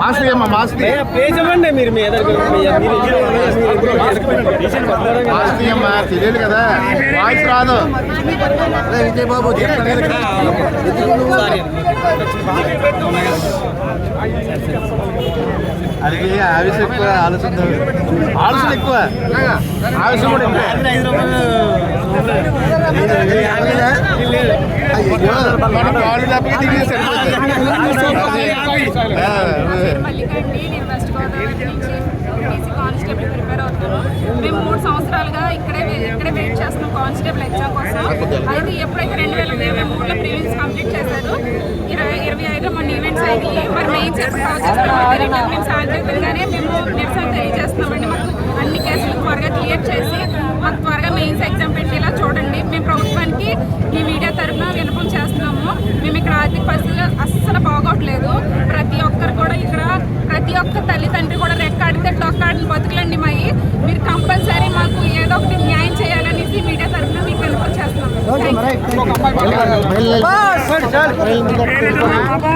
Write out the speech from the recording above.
Mask అమ్మా mask పేజమండి మీరు మీ mask అమ్మా తెలియదు కదా. వాయిస్ రాదు. విజయ్ బాబు. అది ఆవేశం ఎక్కువ ఆలోచన ఆలోచన ఎక్కువ. ఆవేశం కూడా మనం కాళ్ళు దెబ్బకి దిగి సరిపోతుంది. మల్లికండి నేను వెస్ట్ గోదావరి నుంచి పీసీ కానిస్టేబుల్ ప్రిపేర్ అవుతాను మేము మూడు సంవత్సరాలుగా ఇక్కడే ఇక్కడే వెయిట్ చేస్తున్నాం కానిస్టేబుల్ ఎగ్జామ్ కోసం. అయితే ఎప్పుడైతే రెండు వేల ఇరవై మూడులో ప్రీవియస్ కంప్లీట్ చేశారు ఇరవై ఇరవై ఐదులో మన ఈవెంట్స్ అయ్యి మరి చేస్తాం మేము శాంతియుతంగానే మేము నిరసన తెలియజేస్తున్నామండి. మాకు అన్ని కేసులు త్వరగా క్లియర్ చేసి మాకు త్వరగా మెయిన్స్ ఎగ్జామ్ వినపం